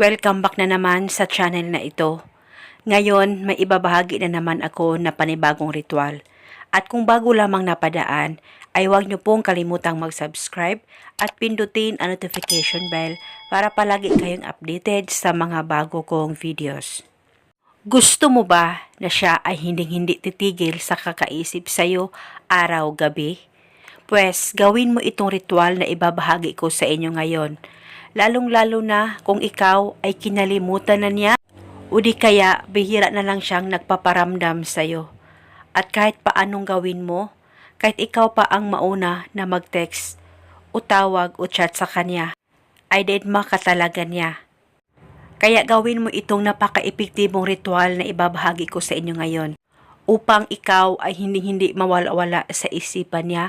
Welcome back na naman sa channel na ito. Ngayon, may ibabahagi na naman ako na panibagong ritual. At kung bago lamang napadaan, ay huwag niyo pong kalimutang mag-subscribe at pindutin ang notification bell para palagi kayong updated sa mga bago kong videos. Gusto mo ba na siya ay hinding-hindi titigil sa kakaisip sa'yo araw-gabi? Pwes, gawin mo itong ritual na ibabahagi ko sa inyo ngayon. Lalong-lalo na kung ikaw ay kinalimutan na niya o di kaya bihira na lang siyang nagpaparamdam sa'yo. At kahit paanong gawin mo, kahit ikaw pa ang mauna na mag-text o tawag o chat sa kanya, ay deadma ka talaga niya. Kaya gawin mo itong napaka-epektibong ritual na ibabahagi ko sa inyo ngayon upang ikaw ay hindi-hindi mawala-wala sa isipan niya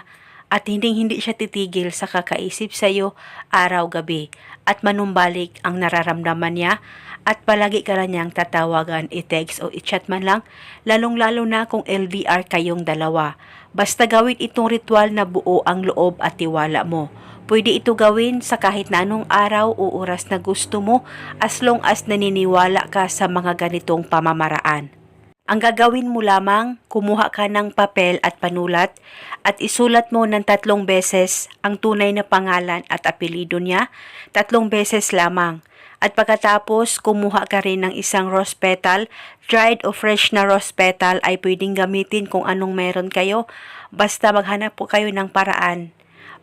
at hindi-hindi siya titigil sa kakaisip sa iyo araw-gabi at manumbalik ang nararamdaman niya at palagi ka na niyang tatawagan, i-text o i-chat man lang, lalong-lalo na kung LDR kayong dalawa. Basta gawin itong ritual na buo ang loob at tiwala mo. Pwede ito gawin sa kahit na anong araw o oras na gusto mo as long as naniniwala ka sa mga ganitong pamamaraan. Ang gagawin mo lamang, kumuha ka ng papel at panulat at isulat mo ng tatlong beses ang tunay na pangalan at apelido niya, tatlong beses lamang. At pagkatapos, kumuha ka rin ng isang rose petal, dried o fresh na rose petal ay pwedeng gamitin kung anong meron kayo, basta maghanap po kayo ng paraan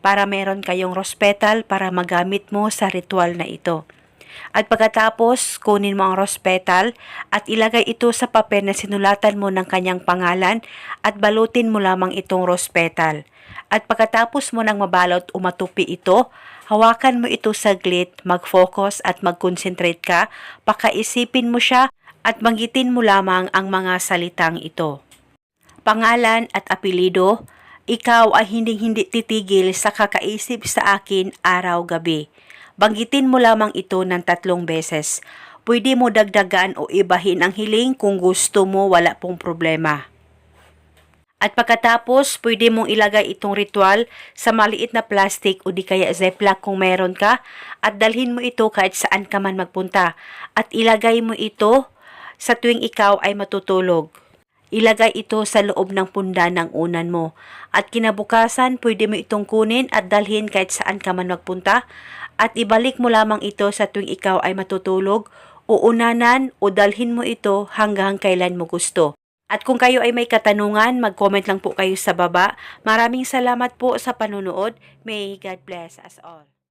para meron kayong rose petal para magamit mo sa ritual na ito. At pagkatapos, kunin mo ang rose petal at ilagay ito sa papel na sinulatan mo ng kanyang pangalan at balutin mo lamang itong rose petal. At pagkatapos mo nang mabalot o matupi ito, hawakan mo ito saglit, mag-focus at mag-concentrate ka, pakaisipin mo siya at banggitin mo lamang ang mga salitang ito. Pangalan at apelido, ikaw ay hindi-hindi titigil sa kakaisip sa akin araw-gabi. Banggitin mo lamang ito ng tatlong beses. Pwede mo dagdagan o ibahin ang hiling kung gusto mo wala pong problema. At pagkatapos, pwede mong ilagay itong ritual sa maliit na plastic o di kaya ziploc kung meron ka at dalhin mo ito kahit saan ka man magpunta at ilagay mo ito sa tuwing ikaw ay matutulog. Ilagay ito sa loob ng punda ng unan mo at kinabukasan pwede mo itong kunin at dalhin kahit saan ka man magpunta at ibalik mo lamang ito sa tuwing ikaw ay matutulog o unanan o dalhin mo ito hanggang kailan mo gusto. At kung kayo ay may katanungan, mag-comment lang po kayo sa baba. Maraming salamat po sa panunood. May God bless us all.